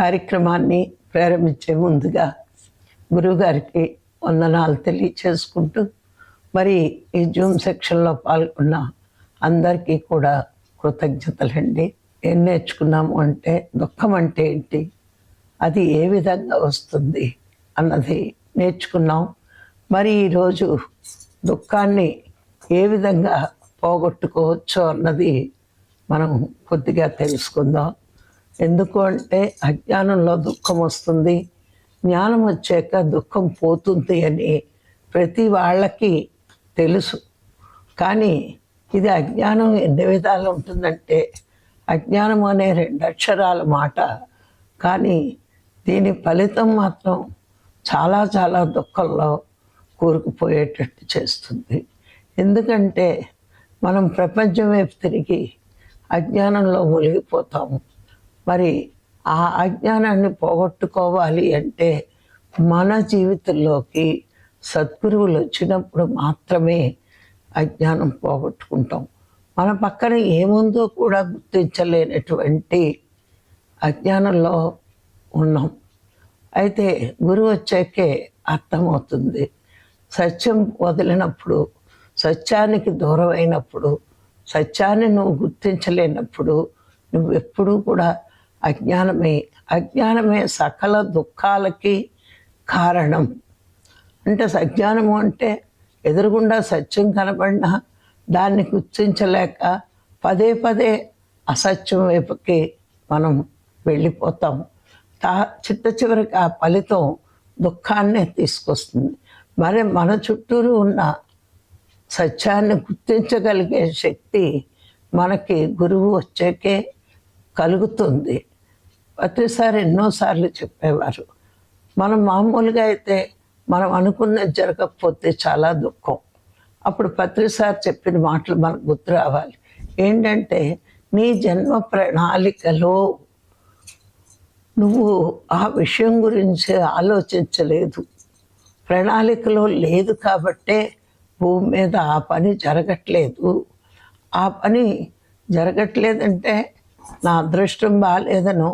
కార్యక్రమాన్ని ప్రారంభించే ముందుగా గురువుగారికి వందనాలు తెలియచేసుకుంటూ మరి ఈ జూమ్ సెక్షన్లో పాల్గొన్న అందరికీ కూడా కృతజ్ఞతలండి ఏం నేర్చుకున్నాము అంటే దుఃఖం అంటే ఏంటి? అది ఏ విధంగా వస్తుంది అన్నది నేర్చుకున్నాం. మరి ఈరోజు దుఃఖాన్ని ఏ విధంగా పోగొట్టుకోవచ్చో అన్నది మనం కొద్దిగా తెలుసుకుందాం. ఎందుకు అంటే అజ్ఞానంలో దుఃఖం వస్తుంది. జ్ఞానం వచ్చాక దుఃఖం పోతుంది అని ప్రతి వాళ్ళకి తెలుసు. కానీ ఇది అజ్ఞానం ఎన్ని విధాలు ఉంటుందంటే అజ్ఞానం అనే రెండు అక్షరాల మాట. కానీ దీని ఫలితం మాత్రం చాలా చాలా దుఃఖంలో కూరుకుపోయేటట్టు చేస్తుంది. ఎందుకంటే మనం ప్రపంచం వైపు తిరిగి అజ్ఞానంలో మునిగిపోతాము. మరి ఆ అజ్ఞానాన్ని పోగొట్టుకోవాలి అంటే మన జీవితంలోకి సద్గురువులు వచ్చినప్పుడు మాత్రమే అజ్ఞానం పోగొట్టుకుంటాం. మన పక్కన ఏముందో కూడా గుర్తించలేనటువంటి అజ్ఞానంలో ఉన్నాం. అయితే గురువు వచ్చాకే అర్థమవుతుంది. సత్యం వదిలినప్పుడు సత్యానికి దూరం అయినప్పుడు సత్యాన్ని నువ్వు గుర్తించలేనప్పుడు నువ్వు ఎప్పుడూ కూడా అజ్ఞానమే అజ్ఞానమే సకల దుఃఖాలకి కారణం. అంటే అజ్ఞానము అంటే ఎదురుగుండా సత్యం కనపడినా దాన్ని గుర్తించలేక పదే పదే అసత్యం వైపుకి మనం వెళ్ళిపోతాం. తా చిట్ట చివరికి ఆ ఫలితం దుఃఖాన్నే తీసుకొస్తుంది. మరి మన చుట్టూరు ఉన్న సత్యాన్ని గుర్తించగలిగే శక్తి మనకి గురువు వచ్చాకే కలుగుతుంది. ప్రతిసారి ఎన్నోసార్లు చెప్పేవారు. మనం మామూలుగా అయితే మనం అనుకున్నది జరగకపోతే చాలా దుఃఖం. అప్పుడు పత్రిసారి చెప్పిన మాటలు మనకు గుర్తు రావాలి. ఏంటంటే నీ జన్మ ప్రణాళికలో నువ్వు ఆ విషయం గురించి ఆలోచించలేదు. ప్రణాళికలో లేదు కాబట్టే భూమి మీద ఆ పని జరగట్లేదు. ఆ పని జరగట్లేదంటే నా అదృష్టం బాగాలేదనో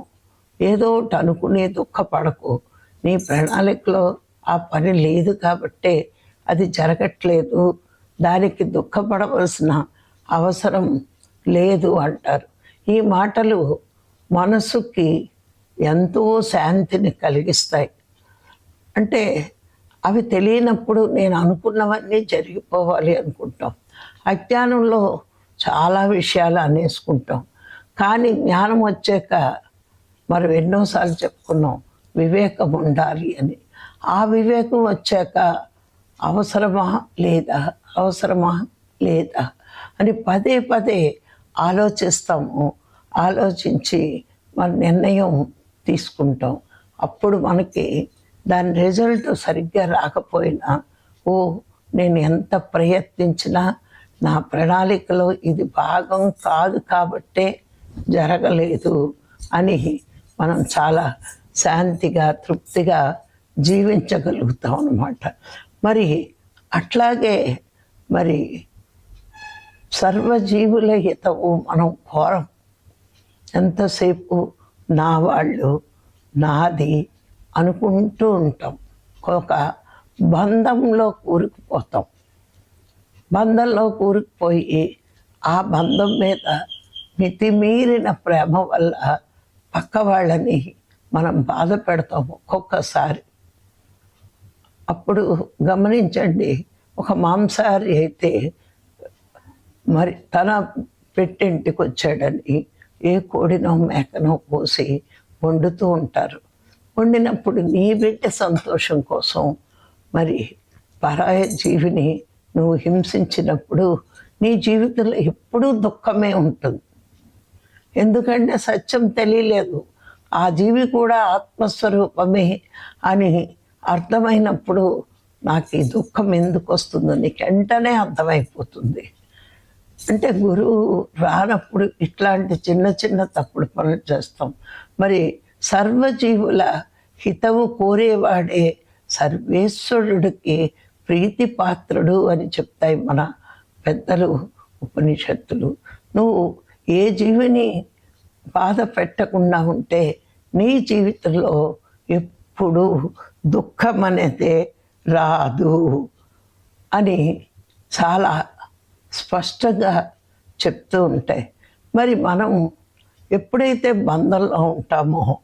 ఏదో ఒకటి అనుకునే దుఃఖపడకు. నీ ప్రణాళికలో ఆ పని లేదు కాబట్టే అది జరగట్లేదు. దానికి దుఃఖపడవలసిన అవసరం లేదు అంటారు. ఈ మాటలు మనసుకి ఎంతో శాంతిని కలిగిస్తాయి. అంటే అవి తెలియనప్పుడు నేను అనుకున్నవన్నీ జరిగిపోవాలి అనుకుంటాం. అజ్ఞానంలో చాలా విషయాలు అనేసుకుంటాం. కానీ జ్ఞానం వచ్చాక మనం ఎన్నోసార్లు చెప్పుకున్నాం వివేకం ఉండాలి అని. ఆ వివేకం వచ్చాక అవసరమా లేదా? అవసరమా లేదా? అని పదే పదే ఆలోచిస్తాము. ఆలోచించి మన నిర్ణయం తీసుకుంటాం. అప్పుడు మనకి దాని రిజల్ట్ సరిగ్గా రాకపోయినా ఓ నేను ఎంత ప్రయత్నించినా నా ప్రణాళికలో ఇది భాగం కాదు కాబట్టే జరగలేదు అని మనం చాలా శాంతిగా తృప్తిగా జీవించగలుగుతాం అన్నమాట. మరి అట్లాగే మరి సర్వజీవుల హితవు మనం కోరం. ఎంతసేపు నా వాళ్ళు నాది అనుకుంటూ ఉంటాం. ఒక బంధంలో కూరుకుపోతాం. బంధంలో కూరుకుపోయి ఆ బంధం మీద మితిమీరిన ప్రేమ వల్ల పక్క వాళ్ళని మనం బాధ పెడతాం ఒక్కొక్కసారి. అప్పుడు గమనించండి ఒక మాంసాహారి అయితే మరి తన పెట్టింటికి వచ్చాడని ఏ కోడినో మేకనో కోసి వండుతూ ఉంటారు. వండినప్పుడు నీ బిడ్డ సంతోషం కోసం మరి పరాయ జీవిని నువ్వు హింసించినప్పుడు నీ జీవితంలో ఎప్పుడూ దుఃఖమే ఉంటుంది. ఎందుకంటే సత్యం తెలియలేదు. ఆ జీవి కూడా ఆత్మస్వరూపమే అని అర్థమైనప్పుడు నాకు ఈ దుఃఖం ఎందుకు వస్తుందో నీకు వెంటనే అర్థమైపోతుంది. అంటే గురువు రానప్పుడు ఇట్లాంటి చిన్న చిన్న తప్పుడు పనులు చేస్తాం. మరి సర్వజీవుల హితవు కోరేవాడే సర్వేశ్వరుడికి ప్రీతి పాత్రుడు అని చెప్తాయి మన పెద్దలు ఉపనిషత్తులు. నువ్వు ఏ జీవిని బాధ పెట్టకుండా ఉంటే నీ జీవితంలో ఎప్పుడు దుఃఖం అనేది రాదు అని చాలా స్పష్టంగా చెప్తూ ఉంటాయి. మరి మనం ఎప్పుడైతే బంధంలో ఉంటామో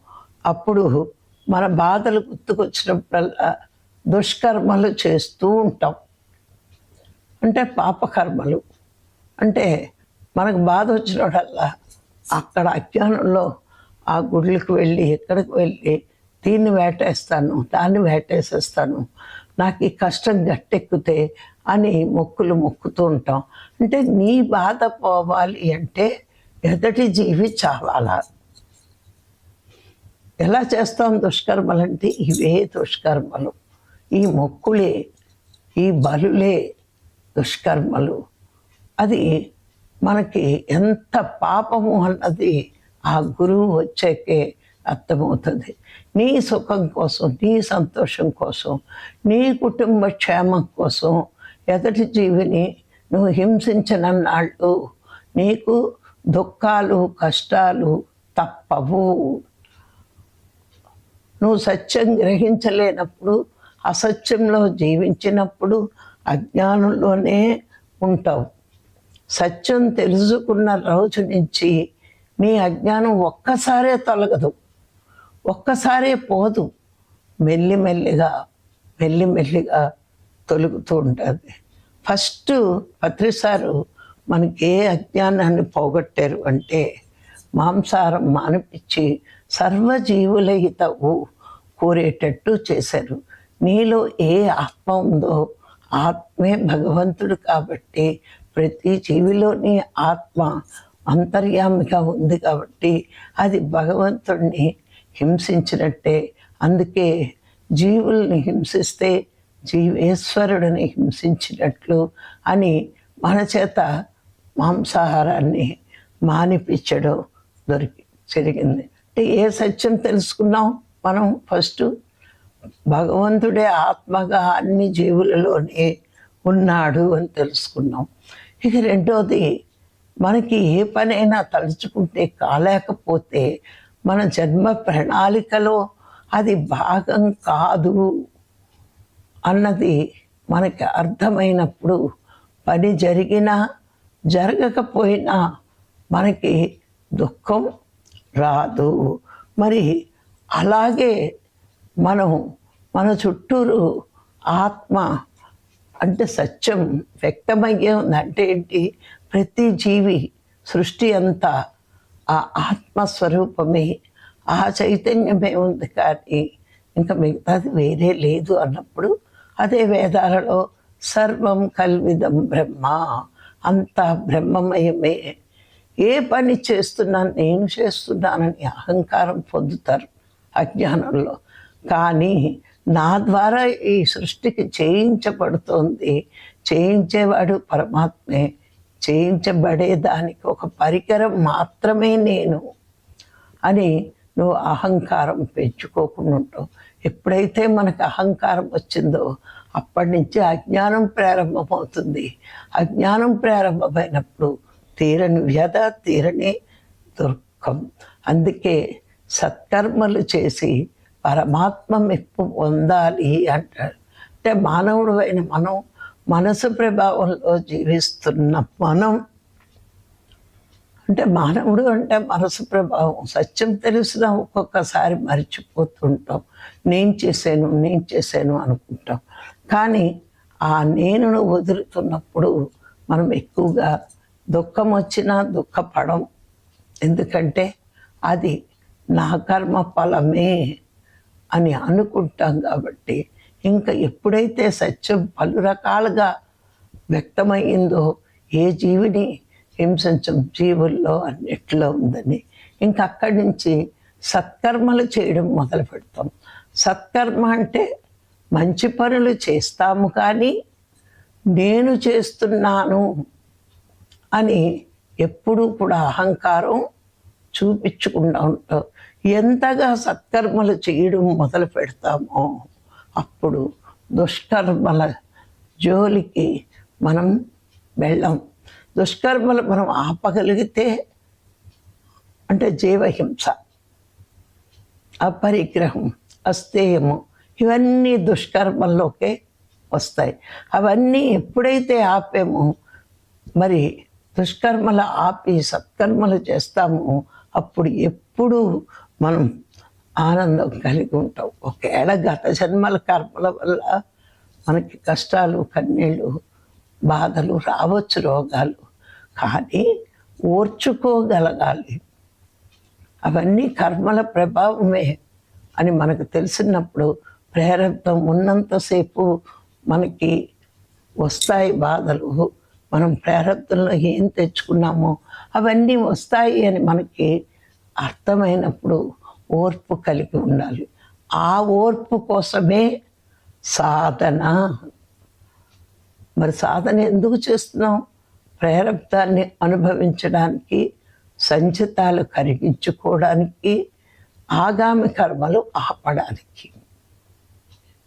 అప్పుడు మన బాధలు గుర్తుకొచ్చినప్పుడల్లా దుష్కర్మలు చేస్తూ ఉంటాం. అంటే పాపకర్మలు. అంటే మనకు బాధ వచ్చినప్పుడల్లా అక్కడ అజ్ఞానంలో ఆ గుడ్లకు వెళ్ళి ఎక్కడికి వెళ్ళి దీన్ని వేటేస్తాను దాన్ని వేటేసేస్తాను. నాకు ఈ కష్టం గట్టెక్కితే అని మొక్కులు మొక్కుతూ ఉంటాం. అంటే నీ బాధ పోవాలి అంటే ఎదటి జీవి చావాలా? ఎలా చేస్తాం దుష్కర్మలు అంటే ఇవే దుష్కర్మలు. ఈ మొక్కులే ఈ బలులే దుష్కర్మలు. అది మనకి ఎంత పాపము అన్నది ఆ గురువు వచ్చాకే అర్థమవుతుంది. నీ సుఖం కోసం నీ సంతోషం కోసం నీ కుటుంబ క్షేమం కోసం ఎదటి జీవిని నువ్వు హింసించనన్నాళ్ళు నీకు దుఃఖాలు కష్టాలు తప్పవు. నువ్వు సత్యం గ్రహించలేనప్పుడు అసత్యంలో జీవించినప్పుడు అజ్ఞానంలోనే ఉంటావు. సత్యం తెలుసుకున్న రోజు నుంచి మీ అజ్ఞానం ఒక్కసారే తొలగదు. ఒక్కసారే పోదు. మెల్లిమెల్లిగా మెల్లిమెల్లిగా తొలుగుతూ ఉంటుంది. ఫస్ట్ పత్రిసారు మనకి ఏ అజ్ఞానాన్ని పోగొట్టారు అంటే మాంసారం మానిపించి సర్వజీవులహితవు కోరేటట్టు చేశారు. నీలో ఏ ఆత్మ ఉందో ఆత్మే భగవంతుడు కాబట్టి ప్రతి జీవిలోని ఆత్మ అంతర్యామిగా ఉంది కాబట్టి అది భగవంతుడిని హింసించినట్టే. అందుకే జీవుల్ని హింసిస్తే జీవేశ్వరుడిని హింసించినట్లు అని మన చేత మాంసాహారాన్ని మానిపించడం దొరికి జరిగింది. అంటే ఏ సత్యం తెలుసుకున్నాం మనం ఫస్ట్? భగవంతుడే ఆత్మగా అన్ని జీవులలోనే ఉన్నాడు అని తెలుసుకున్నాం. ఇక రెండోది మనకి ఏ పనైనా తలుచుకుంటే కాలేకపోతే మన జన్మ ప్రణాళికలో అది భాగం కాదు అన్నది మనకి అర్థమైనప్పుడు పని జరిగినా జరగకపోయినా మనకి దుఃఖం రాదు. మరి అలాగే మనం మన చుట్టూరు ఆత్మ అంటే సత్యం వ్యక్తమయ్యే ఉంది అంటే ఏంటి? ప్రతి జీవి సృష్టి అంతా ఆ ఆత్మస్వరూపమే ఆ చైతన్యమే ఉంది కానీ ఇంకా మిగతాది వేరే లేదు అన్నప్పుడు అదే వేదాలలో సర్వం కల్విదం బ్రహ్మ అంతా బ్రహ్మమయమే. ఏ పని చేస్తున్నాను నేను చేస్తున్నానని అహంకారం పొందుతారు అజ్ఞానంలో. కానీ నా ద్వారా ఈ సృష్టికి చేయించబడుతోంది. చేయించేవాడు పరమాత్మే. చేయించబడేదానికి ఒక పరికరం మాత్రమే నేను అని నువ్వు అహంకారం పెంచుకోకుండా ఉంటావు ఎప్పుడైతే మనకు అహంకారం వచ్చిందో అప్పటి నుంచి అజ్ఞానం ప్రారంభమవుతుంది. అజ్ఞానం ప్రారంభమైనప్పుడు తీరని వ్యధ తీరని దుఃఖం అందుకే సత్కర్మలు చేసి పరమాత్మ మెప్పు పొందాలి అంటాడు. అంటే మానవుడు అయిన మనం మనసు ప్రభావంలో జీవిస్తున్న మనం అంటే మానవుడు అంటే మనసు ప్రభావం. సత్యం తెలిసిన ఒక్కొక్కసారి మర్చిపోతుంటాం. నేను చేశాను నేను చేశాను అనుకుంటాం. కానీ ఆ నేనును వదులుతున్నప్పుడు మనం ఎక్కువగా దుఃఖం వచ్చినా దుఃఖపడం. ఎందుకంటే అది నా కర్మ ఫలమే. అని అనుకుంటాం కాబట్టి ఇంకా ఎప్పుడైతే సత్యం పలు రకాలుగా వ్యక్తమైందో ఏ జీవిని హింసించం జీవుల్లో అన్నిట్లో ఉందని ఇంకా అక్కడి నుంచి సత్కర్మలు చేయడం మొదలు పెడతాం. సత్కర్మ అంటే మంచి పనులు చేస్తాము కానీ నేను చేస్తున్నాను అని ఎప్పుడూ కూడా అహంకారం చూపించకుండా ఉంటాం. ఎంతగా సత్కర్మలు చేయడం మొదలు పెడతామో అప్పుడు దుష్కర్మల జోలికి మనం వెళ్ళాం. దుష్కర్మలు మనం ఆపగలిగితే అంటే జీవహింస అపరిగ్రహం అస్థేయము ఇవన్నీ దుష్కర్మల్లోకే వస్తాయి. అవన్నీ ఎప్పుడైతే ఆపేమో మరి దుష్కర్మలు ఆపి సత్కర్మలు చేస్తామో అప్పుడు ఎప్పుడు మనం ఆనందం కలిగి ఉంటాం. ఒకవేళ గత జన్మల కర్మల వల్ల మనకి కష్టాలు కన్నీళ్ళు బాధలు రావచ్చు రోగాలు. కానీ ఓర్చుకోగలగాలి. అవన్నీ కర్మల ప్రభావమే అని మనకు తెలిసినప్పుడు ప్రేరబ్ధం ఉన్నంతసేపు మనకి వస్తాయి బాధలు. మనం ప్రారంభంలో ఏం తెచ్చుకున్నామో అవన్నీ వస్తాయి అని మనకి అర్థమైనప్పుడు ఓర్పు కలిగి ఉండాలి. ఆ ఓర్పు కోసమే సాధన. మరి సాధన ఎందుకు చేస్తున్నాం? ప్రారంధాన్ని అనుభవించడానికి సంచితాలు కరిగించుకోవడానికి ఆగామి కర్మలు ఆపడానికి.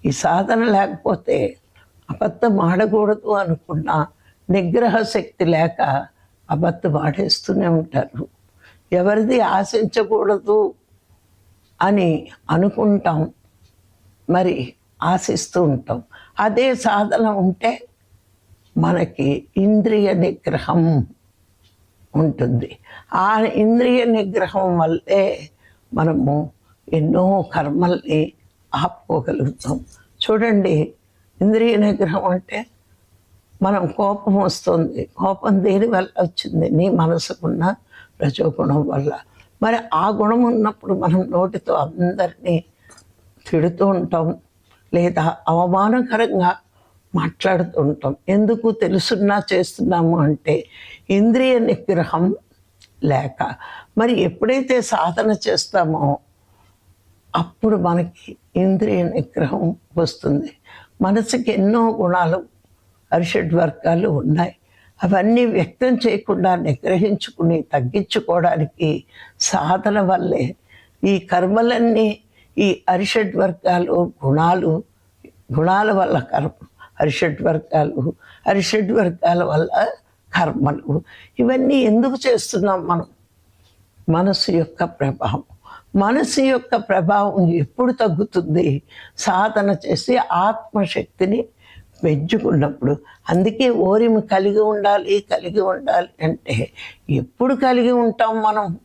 ఈ సాధన లేకపోతే అబద్ధం ఆడకూడదు అనుకున్న నిగ్రహ శక్తి లేక అబద్ధం ఆడేస్తూనే ఉంటారు. ఎవరిది ఆశించకూడదు అని అనుకుంటాం. మరి ఆశిస్తూ ఉంటాం. అదే సాధన ఉంటే మనకి ఇంద్రియ నిగ్రహం ఉంటుంది. ఆ ఇంద్రియ నిగ్రహం వల్లే మనము ఎన్నో కర్మల్ని ఆపుకోగలుగుతాం. చూడండి ఇంద్రియ నిగ్రహం అంటే మనం కోపం వస్తుంది. కోపం దేని వల్ల వచ్చింది? నీ మనసుకున్న రజోగుణం వల్ల. మరి ఆ గుణం ఉన్నప్పుడు మనం నోటితో అందరినీ తిడుతూ ఉంటాం లేదా అవమానకరంగా మాట్లాడుతూ ఉంటాం. ఎందుకు తెలుసున్నా చేస్తున్నాము అంటే ఇంద్రియ నిగ్రహం లేక. మరి ఎప్పుడైతే సాధన చేస్తామో అప్పుడు మనకి ఇంద్రియ నిగ్రహం వస్తుంది. మనసుకి ఎన్నో గుణాలు అరిషడ్ వర్గాలు ఉన్నాయి. అవన్నీ వ్యక్తం చేయకుండా నిగ్రహించుకుని తగ్గించుకోవడానికి సాధన వల్లే ఈ కర్మలన్నీ ఈ అరిషడ్ వర్గాలు గుణాలు గుణాల వల్ల కర్మ అరిషడ్ వర్గాలు అరిషడ్ వర్గాల వల్ల కర్మలు. ఇవన్నీ ఎందుకు చేస్తున్నాం మనం? మనసు యొక్క ప్రభావం. మనసు యొక్క ప్రభావం ఎప్పుడు తగ్గుతుంది? సాధన చేసి ఆత్మశక్తిని పెంచుకున్నప్పుడు అందుకే ఓరిమి కలిగి ఉండాలి కలిగి ఉండాలి అంటే ఎప్పుడు కలిగి ఉంటాం మనం?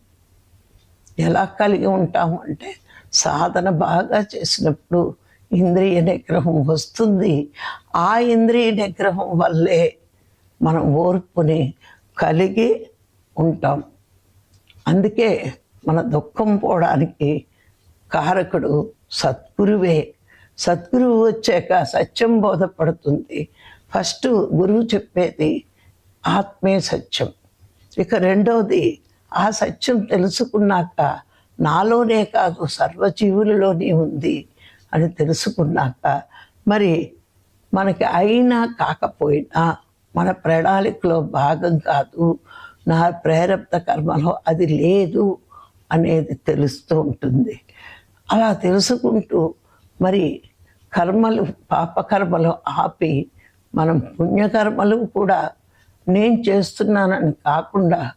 ఎలా కలిగి ఉంటాం అంటే సాధన బాగా చేసినప్పుడు ఇంద్రియ నిగ్రహం వస్తుంది. ఆ ఇంద్రియ నిగ్రహం వల్లే మనం ఓర్పుని కలిగి ఉంటాం. అందుకే మన దుఃఖం పోవడానికి కారకుడు సద్గురువే. సద్గురువు వచ్చాక సత్యం బోధపడుతుంది. ఫస్ట్ గురువు చెప్పేది ఆత్మే సత్యం. ఇక రెండవది ఆ సత్యం తెలుసుకున్నాక నాలోనే కాదు సర్వజీవులలోనే ఉంది అని తెలుసుకున్నాక మరి మనకి అయినా కాకపోయినా మన ప్రణాళికలో భాగం కాదు నా ప్రేరబ్ద కర్మలో అది లేదు అనేది తెలుస్తూ ఉంటుంది. అలా తెలుసుకుంటూ మరి కర్మలు పాపకర్మలు ఆపి మనం పుణ్యకర్మలు కూడా నేను చేస్తున్నానని కాకుండా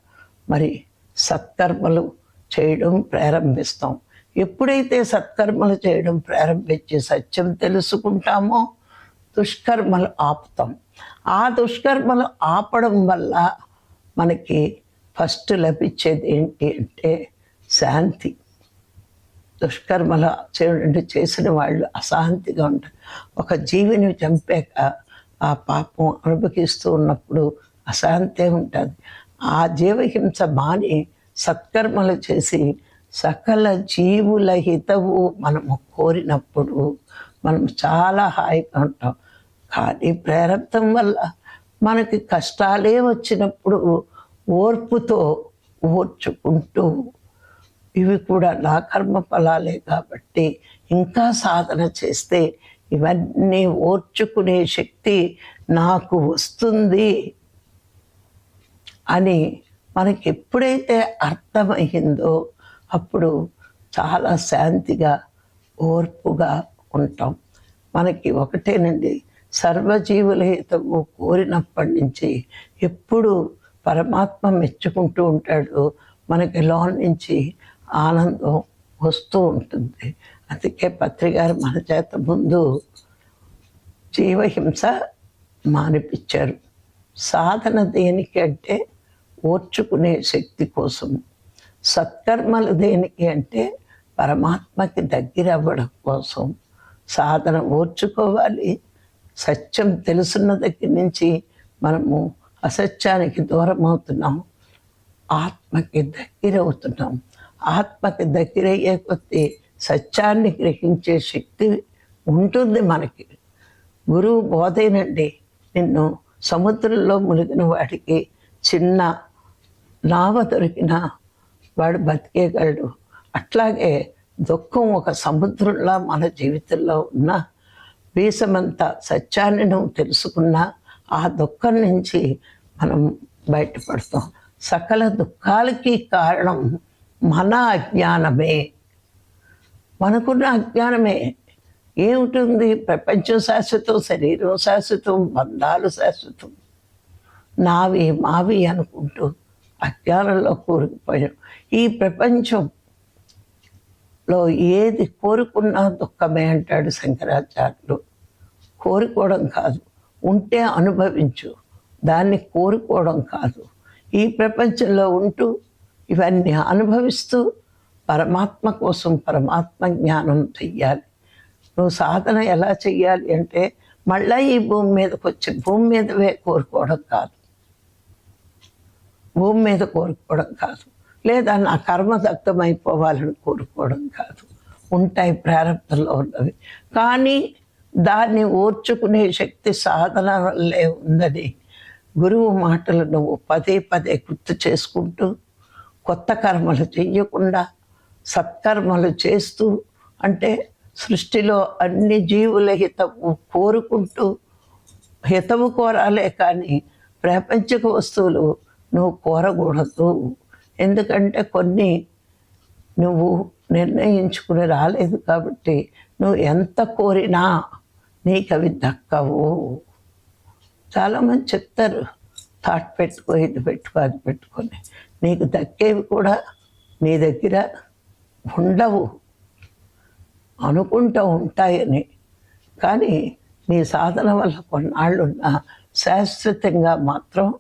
మరి సత్కర్మలు చేయడం ప్రారంభిస్తాం. ఎప్పుడైతే సత్కర్మలు చేయడం ప్రారంభించి సత్యం తెలుసుకుంటామో దుష్కర్మలు ఆపుతాం. ఆ దుష్కర్మలు ఆపడం వల్ల మనకి ఫస్ట్ లభించేది ఏంటి అంటే శాంతి. దుష్కర్మల చేయండి చేసిన వాళ్ళు అశాంతిగా ఉంటారు. ఒక జీవిని చంపాక ఆ పాపం అనుభవిస్తూ ఉన్నప్పుడు అశాంతే ఉంటుంది. ఆ జీవహింస మాని సత్కర్మలు చేసి సకల జీవుల హితవు మనము కోరినప్పుడు మనం చాలా హాయిగా ఉంటాం. కానీ ప్రారంభం వల్ల మనకి కష్టాలే వచ్చినప్పుడు ఓర్పుతో ఓర్చుకుంటూ ఇవి కూడా నా కర్మ ఫలాలే కాబట్టి ఇంకా సాధన చేస్తే ఇవన్నీ ఓర్చుకునే శక్తి నాకు వస్తుంది అని మనకి ఎప్పుడైతే అర్థమయ్యిందో అప్పుడు చాలా శాంతిగా ఓర్పుగా ఉంటాం. మనకి ఒకటేనండి సర్వజీవుల హితము కోరినప్పటి నుంచి ఎప్పుడు పరమాత్మ మెచ్చుకుంటూ ఉంటాడు. మనకి లోన్ నుంచి ఆనందం వస్తూ ఉంటుంది. అందుకే పత్రికారు మన చేత ముందు జీవహింస మానిపించారు. సాధన దేనికి అంటే ఓర్చుకునే శక్తి కోసం. సత్కర్మలు దేనికి అంటే పరమాత్మకి దగ్గర అవ్వడం కోసం. సాధన ఓర్చుకోవాలి. సత్యం తెలుసున్న దగ్గర నుంచి మనము అసత్యానికి దూరం అవుతున్నాం ఆత్మకి దగ్గర అవుతున్నాం ఆత్మకి దగ్గరయ్యే కొద్దీ సత్యాన్ని గ్రహించే శక్తి ఉంటుంది మనకి. గురువు బోధేనండి నిన్ను సముద్రంలో మునిగిన వాడికి చిన్న నావ దొరికిన వాడు బతికేయగలడు. అట్లాగే దుఃఖం ఒక సముద్రంలో మన జీవితంలో ఉన్న వీసమంత సత్యాన్ని నువ్వు తెలుసుకున్నా ఆ దుఃఖం నుంచి మనం బయటపడతాం. సకల దుఃఖాలకి కారణం మన అజ్ఞానమే మనకున్న అజ్ఞానమే ఏముంటుంది? ప్రపంచం శాశ్వతం శరీరం శాశ్వతం బంధాలు శాశ్వతం. నావి మావి అనుకుంటూ అజ్ఞానంలో కూరుకుపోయాం. ఈ ప్రపంచంలో ఏది కోరుకున్నా దుఃఖమే అంటాడు శంకరాచార్యులు కోరుకోవడం కాదు. ఉంటే అనుభవించు. దాన్ని కోరుకోవడం కాదు. ఈ ప్రపంచంలో ఉంటూ ఇవన్నీ అనుభవిస్తూ పరమాత్మ కోసం పరమాత్మ జ్ఞానం చెయ్యాలి. నువ్వు సాధన ఎలా చెయ్యాలి అంటే మళ్ళా ఈ భూమి మీదకి వచ్చి భూమి మీదవే కోరుకోవడం కాదు. భూమి మీద కోరుకోవడం కాదు. లేదా నా కర్మ దగ్ధమైపోవాలని కోరుకోవడం కాదు. ఉంటాయి ప్రారంభంలో ఉన్నవి. కానీ దాన్ని ఓర్చుకునే శక్తి సాధన వల్లే ఉందని గురువు మాటలు నువ్వు పదే పదే గుర్తు చేసుకుంటూ కొత్త కర్మలు చెయ్యకుండా సత్కర్మలు చేస్తూ అంటే సృష్టిలో అన్ని జీవుల హితము కోరుకుంటూ హితము కోరాలే కానీ ప్రాపంచిక వస్తువులు నువ్వు కోరకూడదు. ఎందుకంటే కొన్ని నువ్వు నిర్ణయించుకుని రాలేదు కాబట్టి నువ్వు ఎంత కోరినా నీకు అవి దక్కవు. చాలామంది చెప్తారు థాట్ పెట్టుకో ఇది పెట్టుకో అది పెట్టుకొని నీకు దక్కేవి కూడా నీ దగ్గర ఉండవు. అనుకుంటూ ఉంటాయని. కానీ నీ సాధన వల్ల కొన్నాళ్ళున్నా శాశ్వతంగా మాత్రం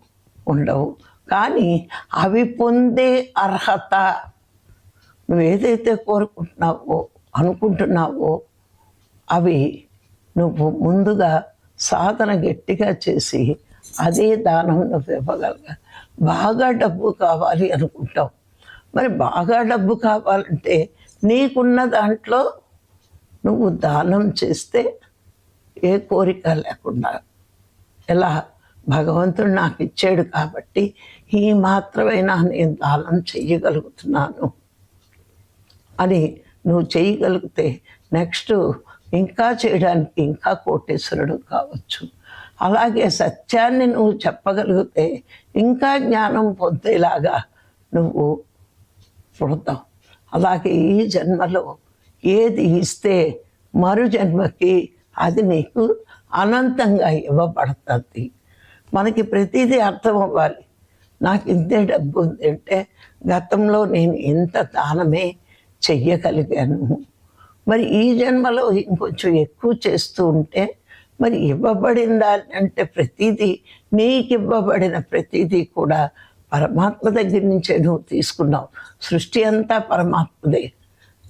ఉండవు. కానీ అవి పొందే అర్హత నువ్వు ఏదైతే కోరుకుంటున్నావో అనుకుంటున్నావో అవి నువ్వు ముందుగా సాధన గట్టిగా చేసి అదే దానం నువ్వు ఇవ్వగలగాలి. బాగా డబ్బు కావాలి అనుకుంటాం మరి బాగా డబ్బు కావాలంటే నీకున్న దాంట్లో నువ్వు దానం చేస్తే ఏ కోరిక లేకుండా ఎలా? భగవంతుడు నాకు ఇచ్చాడు కాబట్టి ఈ మాత్రమైనా నేను దానం చెయ్యగలుగుతున్నాను? అని నువ్వు చేయగలిగితే నెక్స్ట్ ఇంకా చేయడానికి ఇంకా కోటేశ్వరుడు కావచ్చు. అలాగే సత్యాన్ని నువ్వు చెప్పగలిగితే ఇంకా జ్ఞానం పొందేలాగా నువ్వు పుడతావు. అలాగే ఈ జన్మలో ఏది ఇస్తే మరు జన్మకి అది నీకు అనంతంగా ఇవ్వబడుతుంది. మనకి ప్రతిదీ అర్థం అవ్వాలి. నాకు ఇంతే డబ్బు ఉంది అంటే గతంలో నేను ఇంత దానమే చెయ్యగలిగాను. మరి ఈ జన్మలో ఇంకొంచెం ఎక్కువ చేస్తూ ఉంటే మరి ఇవ్వబడిందా అంటే ప్రతిదీ నీకు ఇవ్వబడిన ప్రతిదీ కూడా పరమాత్మ దగ్గర నుంచే నువ్వు తీసుకున్నావు. సృష్టి అంతా పరమాత్మదే.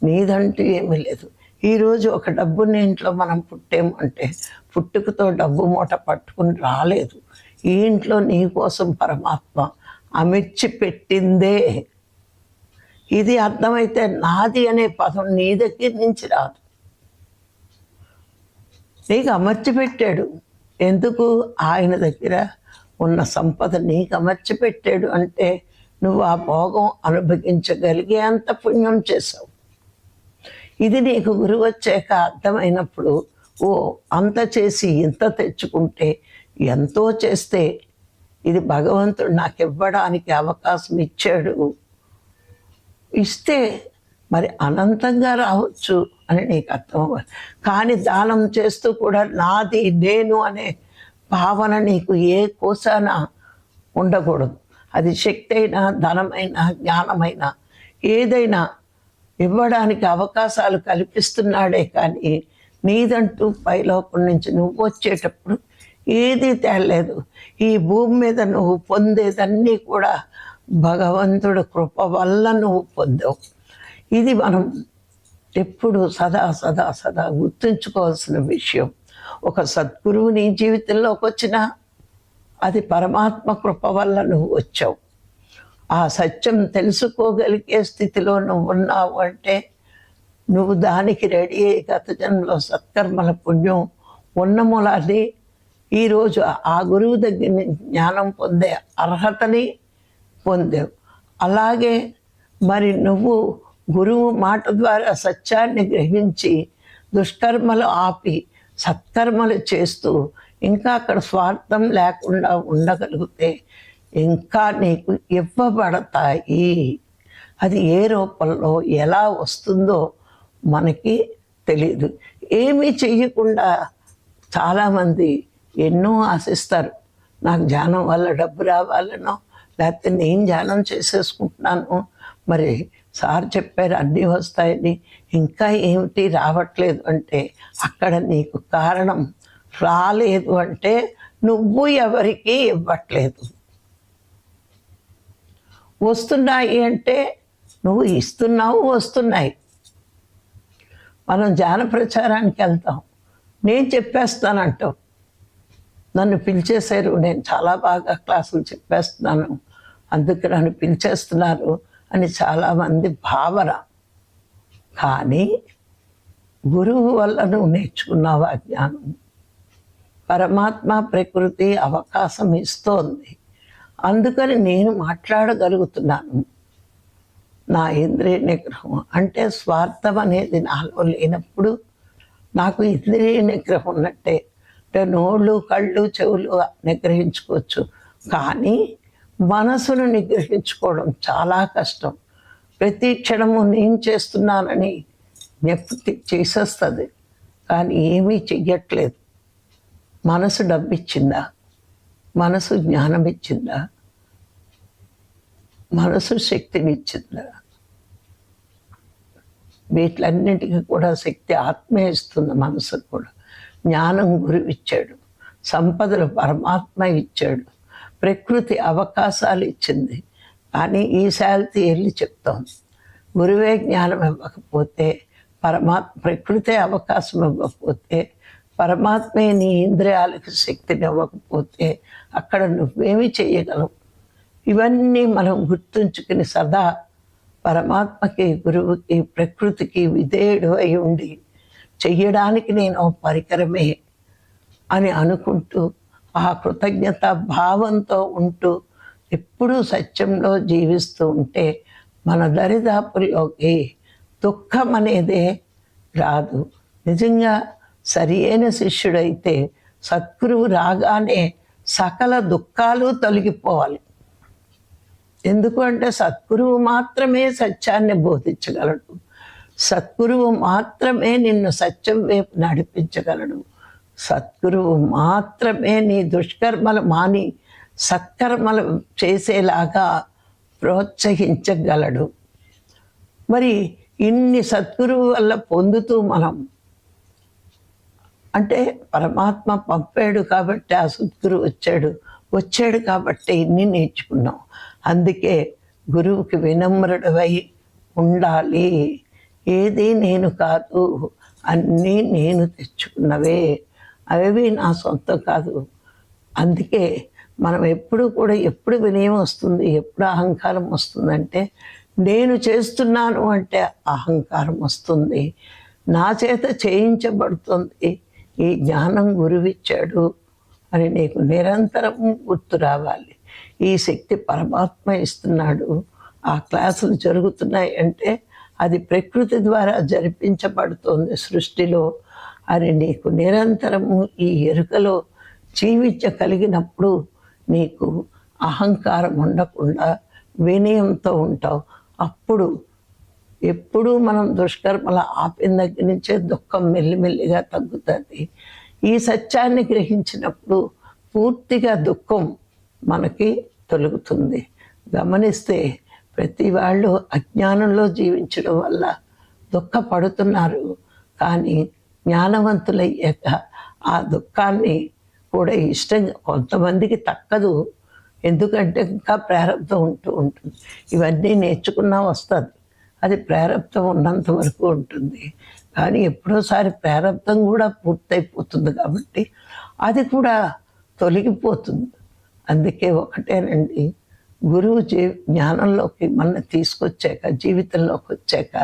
నీదంటూ ఏమీ లేదు. ఈరోజు ఒక డబ్బుని ఇంట్లో మనం పుట్టాము అంటే పుట్టుకతో డబ్బు మూట పట్టుకుని రాలేదు. ఈ ఇంట్లో నీ కోసం పరమాత్మ అమిర్చి పెట్టిందే ఇది అర్థమైతే నాది అనే పదం నీ దగ్గర నుంచి రాదు. నీకు అమర్చి పెట్టాడు ఎందుకు ఆయన దగ్గర ఉన్న సంపద నీకు అమర్చి పెట్టాడు అంటే నువ్వు ఆ భోగం అనుభవించగలిగే అంత పుణ్యం చేసావు ఇది నీకు గురువు వచ్చాక అర్థమైనప్పుడు ఓ అంత చేసి ఇంత తెచ్చుకుంటే ఎంతో చేస్తే ఇది భగవంతుడు నాకు ఇవ్వడానికి అవకాశం ఇచ్చాడు. ఇస్తే మరి అనంతంగా రావచ్చు అని నీకు అర్థం కానీ దానం చేస్తూ కూడా నాది నేను అనే భావన నీకు ఏ కోసాన ఉండకూడదు. అది శక్తి అయినా ధనమైనా జ్ఞానమైనా ఏదైనా ఇవ్వడానికి అవకాశాలు కల్పిస్తున్నాడే కానీ నీదంటూ పైలోకం నుంచి నువ్వు వచ్చేటప్పుడు ఏదీ తేలేదు ఈ భూమి మీద నువ్వు పొందేదన్నీ కూడా భగవంతుడు కృప వల్ల నువ్వు పొందావు. ఇది మనం ఎప్పుడు సదా సదా సదా గుర్తుంచుకోవాల్సిన విషయం. ఒక సద్గురువు నీ జీవితంలోకి వచ్చినా అది పరమాత్మ కృప వల్ల నువ్వు వచ్చావు. ఆ సత్యం తెలుసుకోగలిగే స్థితిలో నువ్వు ఉన్నావు అంటే నువ్వు దానికి రెడీ అయ్యి గత జన్మలో సత్కర్మల పుణ్యం ఉన్న మూలాన్ని ఈరోజు ఆ గురువు దగ్గర జ్ఞానం పొందే అర్హతని పొందావు. అలాగే మరి నువ్వు గురువు మాట ద్వారా సత్యాన్ని గ్రహించి దుష్కర్మలు ఆపి సత్కర్మలు చేస్తూ ఇంకా అక్కడ స్వార్థం లేకుండా ఉండగలిగితే ఇంకా నీకు ఇవ్వబడతాయి. అది ఏ రూపంలో ఎలా వస్తుందో మనకి తెలియదు ఏమీ చెయ్యకుండా చాలామంది ఎన్నో ఆశిస్తారు. నాకు ధ్యానం వల్ల డబ్బు రావాలనో లేకపోతే నేను ధ్యానం చేసేసుకుంటున్నాను. మరి సార్ చెప్పారు అన్నీ వస్తాయని. ఇంకా ఏమిటి రావట్లేదు అంటే అక్కడ నీకు కారణం రాలేదు అంటే నువ్వు ఎవరికి ఇవ్వట్లేదు. వస్తున్నాయి అంటే నువ్వు ఇస్తున్నావు వస్తున్నాయి. మనం ధ్యాన ప్రచారానికి వెళ్తాం. నేను చెప్పేస్తానంటావు నన్ను పిలిచేశారు. నేను చాలా బాగా క్లాసులు చెప్పేస్తున్నాను. అందుకు నన్ను పిలిచేస్తున్నారు. అని చాలామంది భావన. కానీ గురువు వల్ల నువ్వు నేర్చుకున్నావు జ్ఞానం? పరమాత్మ ప్రకృతి అవకాశం ఇస్తోంది. అందుకని నేను మాట్లాడగలుగుతున్నాను. నా ఇంద్రియ నిగ్రహం అంటే స్వార్థం అనేది నాలో లేనప్పుడు నాకు ఇంద్రియ నిగ్రహం ఉన్నట్టే. అంటే నోళ్ళు కళ్ళు చెవులు నిగ్రహించుకోవచ్చు. కానీ మనసును నిగ్రహించుకోవడం చాలా కష్టం. ప్రతి క్షణము నేను చేస్తున్నానని జ్ఞప్తి చేసేస్తుంది కానీ ఏమీ చెయ్యట్లేదు. మనసు డబ్బిచ్చిందా? మనసు జ్ఞానం ఇచ్చిందా మనసు శక్తినిచ్చిందా? వీటిలన్నిటికీ కూడా శక్తి ఆత్మే ఇస్తుంది మనసు కూడా. జ్ఞానం గురువు ఇచ్చాడు సంపదలు పరమాత్మ ఇచ్చాడు. ప్రకృతి అవకాశాలు ఇచ్చింది. కానీ ఈ శాలిటీ వెళ్ళి చెప్తోంది? గురువే జ్ఞానం ఇవ్వకపోతే పరమాత్మ ప్రకృతే అవకాశం ఇవ్వకపోతే పరమాత్మే నీ ఇంద్రియాలకు శక్తిని ఇవ్వకపోతే అక్కడ నువ్వేమి చేయగలవు? ఇవన్నీ మనం గుర్తుంచుకుని సదా పరమాత్మకి గురువుకి ప్రకృతికి విధేయుడు అయి ఉండి చెయ్యడానికి నేను పరికరమే అని అనుకుంటూ ఆ కృతజ్ఞత భావంతో ఉంటూ ఎప్పుడూ సత్యంలో జీవిస్తూ ఉంటే మన దరిదాపుల్లోకి దుఃఖం అనేదే రాదు. నిజంగా సరి అయిన శిష్యుడైతే సద్గురువు రాగానే సకల దుఃఖాలు తొలగిపోవాలి. ఎందుకు అంటే సద్గురువు మాత్రమే సత్యాన్ని బోధించగలడు. సద్గురువు మాత్రమే నిన్ను సత్యం వైపు నడిపించగలడు. సద్గురువు మాత్రమే నీ దుష్కర్మలు మాని సత్కర్మలు చేసేలాగా ప్రోత్సహించగలడు. మరి ఇన్ని సద్గురువు వల్ల పొందుతూ మనం అంటే పరమాత్మ పంపాడు కాబట్టి ఆ సద్గురు వచ్చాడు వచ్చాడు కాబట్టి ఇన్ని నేర్చుకున్నాం. అందుకే గురువుకి వినమ్రుడవై ఉండాలి. ఏది నేను కాదు అన్నీ నేను తెచ్చుకున్నవే. అవి నా సొంతం కాదు. అందుకే మనం ఎప్పుడు కూడా ఎప్పుడు వినయం వస్తుంది ఎప్పుడు అహంకారం వస్తుందంటే నేను చేస్తున్నాను అంటే అహంకారం వస్తుంది. నా చేత చేయించబడుతుంది. ఈ జ్ఞానం గురువిచ్చాడు అని నీకు నిరంతరం గుర్తు రావాలి. ఈ శక్తి పరమాత్మ ఇస్తున్నాడు. ఆ క్లాసులు జరుగుతున్నాయి అంటే అది ప్రకృతి ద్వారా జరిపించబడుతుంది సృష్టిలో. అరే నీకు నిరంతరము ఈ ఎరుకలో జీవించగలిగినప్పుడు నీకు అహంకారం ఉండకుండా వినయంతో ఉంటావు. అప్పుడు ఎప్పుడూ మనం దుష్కర్మల ఆపిన దగ్గర నుంచే దుఃఖం మెల్లిమెల్లిగా తగ్గుతుంది. ఈ సత్యాన్ని గ్రహించినప్పుడు పూర్తిగా దుఃఖం మనకి తొలుగుతుంది. గమనిస్తే ప్రతి వాళ్ళు అజ్ఞానంలో జీవించడం వల్ల దుఃఖపడుతున్నారు. కానీ జ్ఞానవంతులయ్యాక ఆ దుఃఖాన్ని కూడా ఇష్టంగా కొంతమందికి తక్కదు. ఎందుకంటే ఇంకా ప్రారంభం ఉంటూ ఉంటుంది. ఇవన్నీ నేర్చుకున్నా వస్తుంది. అది ప్రారంభం ఉన్నంత వరకు ఉంటుంది. కానీ ఎప్పుడోసారి ప్రారంభం కూడా పూర్తయిపోతుంది కాబట్టి అది కూడా తొలగిపోతుంది. అందుకే ఒకటేనండి గురువు జీ జ్ఞానంలోకి మన తీసుకొచ్చాక జీవితంలోకి వచ్చాక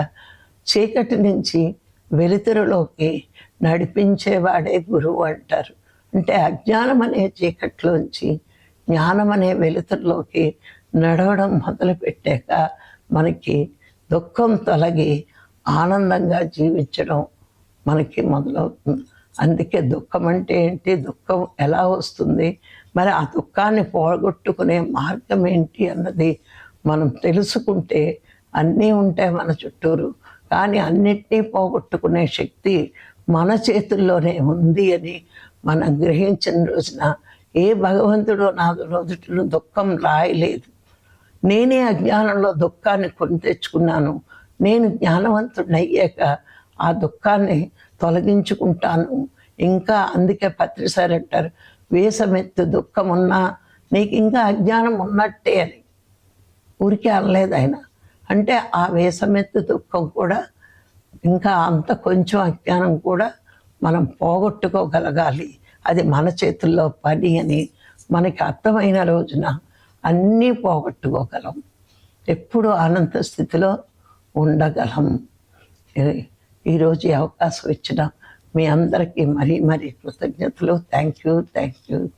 చీకటి నుంచి వెలుతురులోకి నడిపించేవాడే గురువు అంటారు. అంటే అజ్ఞానం అనే చీకట్లోంచి జ్ఞానం అనే వెలుతుల్లోకి నడవడం మొదలుపెట్టాక మనకి దుఃఖం తొలగి ఆనందంగా జీవించడం మనకి మొదలవుతుంది. అందుకే దుఃఖం అంటే ఏంటి? దుఃఖం ఎలా వస్తుంది? మరి ఆ దుఃఖాన్ని పోగొట్టుకునే మార్గం ఏంటి అన్నది మనం తెలుసుకుంటే అన్నీ ఉంటాయి మన చుట్టూరు. కానీ అన్నిటినీ పోగొట్టుకునే శక్తి మన చేతుల్లోనే ఉంది అని మనం గ్రహించిన రోజున ఏ భగవంతుడు నా రోజులో దుఃఖం రాయలేదు. నేనే అజ్ఞానంలో దుఃఖాన్ని కొని తెచ్చుకున్నాను. నేను జ్ఞానవంతుడిని అయ్యాక ఆ దుఃఖాన్ని తొలగించుకుంటాను. ఇంకా అందుకే పత్రిసారి అంటారు వేసమెత్తు దుఃఖం ఉన్నా నీకు ఇంకా అజ్ఞానం ఉన్నట్టే అని. ఊరికే అనలేదు ఆయన. అంటే ఆ వేసమెత్తు దుఃఖం కూడా ఇంకా అంత కొంచెం అజ్ఞానం కూడా మనం పోగొట్టుకోగలగాలి. అది మన చేతుల్లో పని అని మనకి అర్థమైన రోజున అన్నీ పోగొట్టుకోగలం. ఎప్పుడు అనంత స్థితిలో ఉండగలం. ఈరోజు ఈ అవకాశం ఇచ్చిన మీ అందరికీ మరీ మరీ కృతజ్ఞతలు. Thank you thank you.